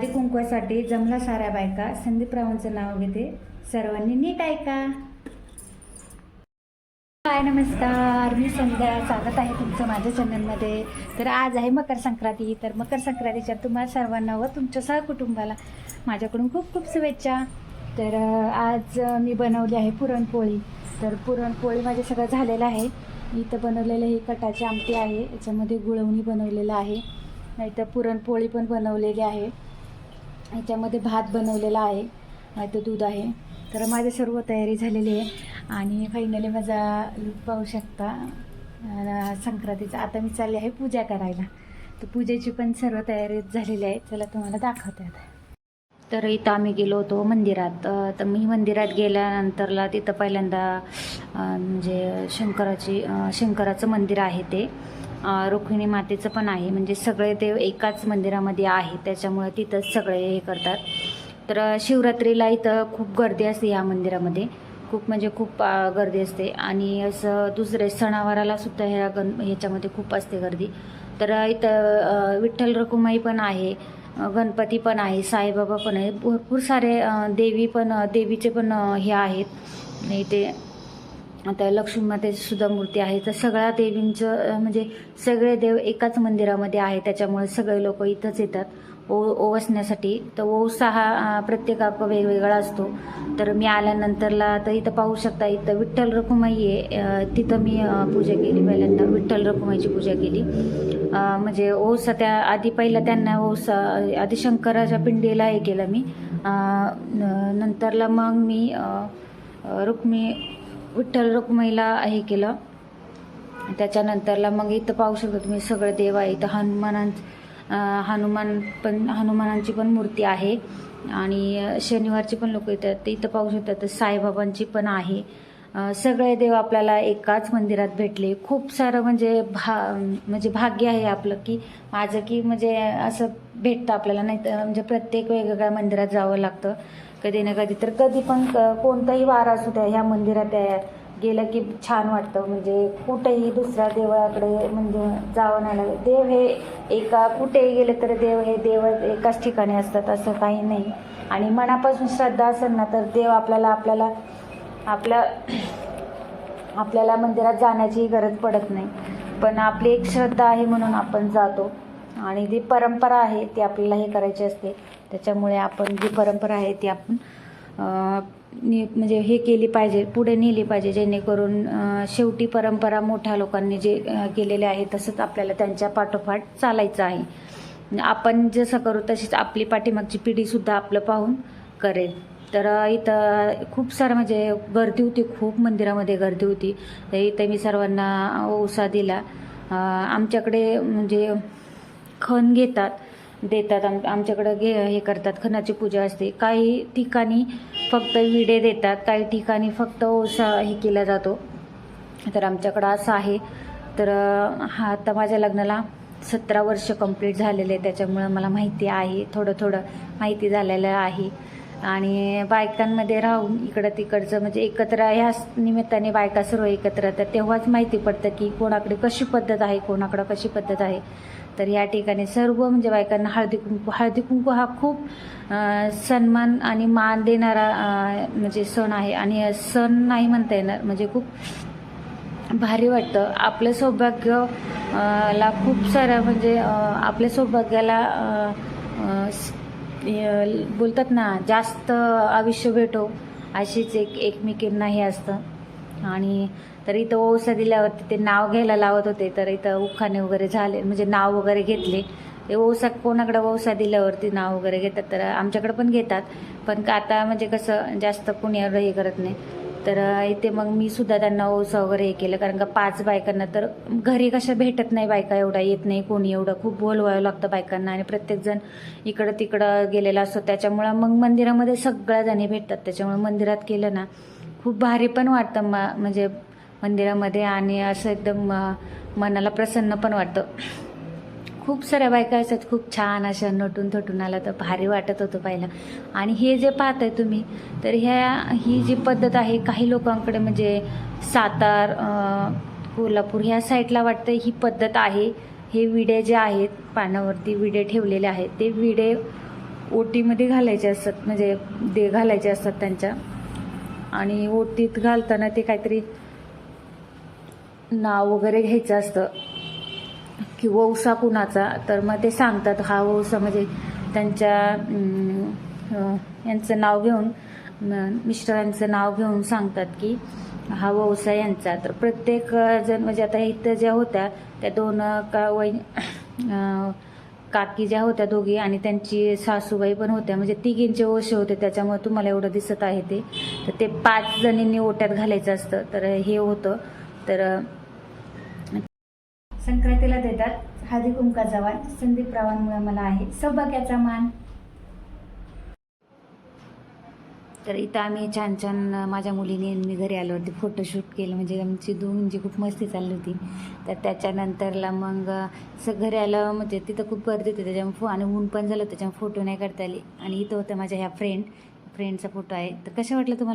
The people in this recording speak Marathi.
हळदी कुंकवासाठी जमला साऱ्या बायका संदीपरावांचं नाव घेते. सर्वांनी नीट ऐका. हाय नमस्कार. मी संध्या. स्वागत आहे तुमचं माझ्या चॅनलमध्ये. तर आज आहे मकर संक्रांती. तर मकर संक्रांतीच्या तुम्हाला सर्वांना व तुमच्या सहकुटुंबाला माझ्याकडून खूप खूप शुभेच्छा. तर आज मी बनवली आहे पुरणपोळी. तर पुरणपोळी माझे सगळं झालेलं आहे. इथं बनवलेलं ही कटाची आमटी आहे. याच्यामध्ये गुळवणी बनवलेलं आहे. नाहीतर पुरणपोळी पण बनवलेली आहे. याच्यामध्ये भात बनवलेला आहे. तर दूध आहे. तर माझी सर्व तयारी झालेली आहे. आणि फायनली माझा लूक पाहू शकता. संक्रांतीचा. आता मी चालली आहे पूजा करायला. तर पूजेची पण सर्व तयारी झालेली आहे. चला तुम्हाला दाखवते आता. तर इथं आम्ही गेलो होतो मंदिरात. तर मी मंदिरात गेल्यानंतरला तिथं पहिल्यांदा म्हणजे शंकराची शंकराचं मंदिर आहे ते. रुक्मिणी मातेचं पण आहे. म्हणजे सगळे देव एकाच मंदिरामध्ये आहे त्याच्यामुळे तिथंच सगळे हे करतात. तर शिवरात्रीला इथं खूप गर्दी असते या मंदिरामध्ये. खूप म्हणजे खूप गर्दी असते. आणि असं दुसरे सणावाराला सुद्धा ह्या गण ह्याच्यामध्ये खूप असते गर्दी. तर इथं विठ्ठल रखुमाई पण आहे. गणपती पण आहे. साईबाबा पण आहे. भरपूर सारे देवी पण देवीचे पण हे आहेत. इथे आता लक्ष्मीमातेची सुद्धा मूर्ती आहे. तर सगळ्या देवींचं म्हणजे सगळे देव एकाच मंदिरामध्ये आहे त्याच्यामुळे सगळे लोक इथंच येतात. ओ ओवसण्यासाठी. तर ओसा हा प्रत्येका वेगवेगळा असतो. तर मी आल्यानंतरला तर इथं पाहू शकता इथं विठ्ठल रखुमाई आहे. तिथं मी पूजा केली पहिल्यांदा. विठ्ठल रखुमाईची पूजा केली. म्हणजे ओसा त्या आधी पहिला त्यांना ओसा आधी शंकराच्या पिंडीला हे केलं मी. न- नंतरला मग मी रुक्मी विठ्ठल रुक्मईला हे केलं. त्याच्यानंतरला मग इथं पाहू शकता तुम्ही सगळं देव आहे. इथं हनुमानां हनुमान पण हनुमानांची पण मूर्ती आहे. आणि शनिवारची पण लोक येतात ते इथं पाहू शकतात साईबाबांची पण आहे. सगळे देव आपल्याला एकाच मंदिरात भेटले. खूप सारं म्हणजे भा म्हणजे भाग्य आहे आपलं की माझं की म्हणजे असं भेटतं आपल्याला. नाही तर म्हणजे प्रत्येक वेगवेगळ्या मंदिरात जावं लागतं. कधी ना कधी तर कधी पण कोणताही वार असू द्या ह्या मंदिरात गेलं की छान वाटतं. म्हणजे कुठेही दुसऱ्या देवाकडे म्हणजे जावं नाही लागलं देव हे एका कुठेही गेलं तर देव हे देव एकाच ठिकाणी असतात असं काही नाही. आणि मनापासून श्रद्धा असेल ना तर देव आपल्याला आपल्याला आपल्या आपल्याला मंदिरात जाण्याचीही गरज पडत नाही. पण आपली एक श्रद्धा आहे म्हणून आपण जातो. आणि जी परंपरा आहे ती आपल्याला हे करायची असते. त्याच्यामुळे आपण जी परंपरा आहे ती आपण म्हणजे हे केली पाहिजे पुढे नेली पाहिजे जेणेकरून शेवटी परंपरा मोठ्या लोकांनी जे केलेले आहे तसंच आपल्याला त्यांच्या पाठोपाठ चालायचं आहे. आपण जसं करू तशीच आपली पाठीमागची पिढीसुद्धा आपलं पाहून करेल. तर इथं खूप सारं म्हणजे गर्दी होती खूप मंदिरामध्ये गर्दी होती. तर इथं मी सर्वांना ओसा दिला. आमच्याकडे म्हणजे खण घेतात देतात. आम आमच्याकडं घे हे करतात खणाची पूजा असते. काही ठिकाणी फक्त विडे देतात काही ठिकाणी फक्त ओसा हे केला जातो. तर आमच्याकडं असं आहे. तर हा आता माझ्या लग्नाला सतरा वर्ष कंप्लीट झालेले आहे त्याच्यामुळं मला माहिती आहे थोडं थोडं माहिती झालेलं आहे. आणि बायकांमध्ये राहून इकडं तिकडचं म्हणजे एकत्र ह्या निमित्ताने बायका सर्व एकत्र तर तेव्हाच माहिती पडतं की कोणाकडे कशी पद्धत आहे कोणाकडं कशी पद्धत आहे. तर या ठिकाणी सर्व म्हणजे बायकांना हळदी कुंकू हळदी कुंकू हा खूप सन्मान आणि मान देणारा म्हणजे सण आहे. आणि सण नाही म्हणता येणार म्हणजे खूप भारी वाटतं. आपलं सौभाग्य ला खूप सारं म्हणजे आपल्या सौभाग्याला बोलतात ना जास्त आयुष्य भेटो अशीच एक एकमेकींना हे असतं. आणि तर इथं ओसा दिल्यावरती ते नाव घ्यायला लावत होते तर इथं उखाणे वगैरे झाले म्हणजे नाव वगैरे घेतले. ते ओसा कोणाकडे ओसा दिल्यावरती नाव वगैरे घेतात तर आमच्याकडे पण घेतात. पण का आता म्हणजे कसं जास्त कोणी एवढं हे करत नाही. तर इथे मग मी सुद्धा त्यांना ओसा वगैरे हे केलं. कारण का पाच बायकांना तर घरी कशा भेटत नाही बायका एवढा येत नाही कोणी एवढं खूप बोलवावं लागतं बायकांना. आणि प्रत्येकजण इकडं तिकडं गेलेला असतो. त्याच्यामुळं मग मंदिरामध्ये सगळ्या जणी भेटतात. त्याच्यामुळे मंदिरात केलं ना खूप भारी पण वाटतं म म्हणजे मंदिरामध्ये. आणि असं एकदम मनाला प्रसन्न पण वाटतं. खूप साऱ्या बायका असतात खूप छान अशा नटून थटून आला तर भारी वाटत होतं पाहिलं आणि हे जे पाहताय तुम्ही तर ह्या ही जी पद्धत आहे काही लोकांकडे म्हणजे सातार कोल्हापूर ह्या साईडला वाटतं ही पद्धत आहे. हे विडे जे आहेत पानावरती विडे ठेवलेले आहेत ते विडे ओटीमध्ये घालायचे असतात म्हणजे दे घालायचे असतात त्यांच्या. आणि ओटीत घालताना ते काहीतरी नाव वगैरे घ्यायचं असतं. की वौसा कुणाचा तर मग ते सांगतात हा वौसा म्हणजे त्यांच्या यांचं नाव घेऊन मिस्टरांचं नाव घेऊन सांगतात की हा वौसा यांचा. तर प्रत्येक जण म्हणजे आता इथं ज्या होत्या त्या दोन का वै काकी ज्या होत्या दोघी आणि त्यांची सासूबाई पण होत्या म्हणजे तिघींचे ओशे होते त्याच्यामुळे तुम्हाला एवढं दिसत आहे ते. तर ते पाच जणींनी ओट्यात घालायचं असतं तर हे होतं. तर संक्रांतीला देतात. हळदी कुंकाचा वाण संदीप रावांमुळे मला आहे सौभाग्याचा मान. तर इथं आम्ही छान छान माझ्या मुलीने मी घरी आलो होते फोटोशूट केलं. म्हणजे आमची दोघींची म्हणजे खूप मस्ती चालली होती. तर त्याच्यानंतरला मग असं घरी आलं म्हणजे तिथं खूप गर्दी होती. त्याच्यामुळे फो आणि ऊन पण झालं त्याच्यामुळे फोटो नाही काढता आले. आणि इथं होतं माझ्या ह्या फ्रेंड फ्रेंडचा फोटो आहे. तर कसं वाटलं तुम्हाला?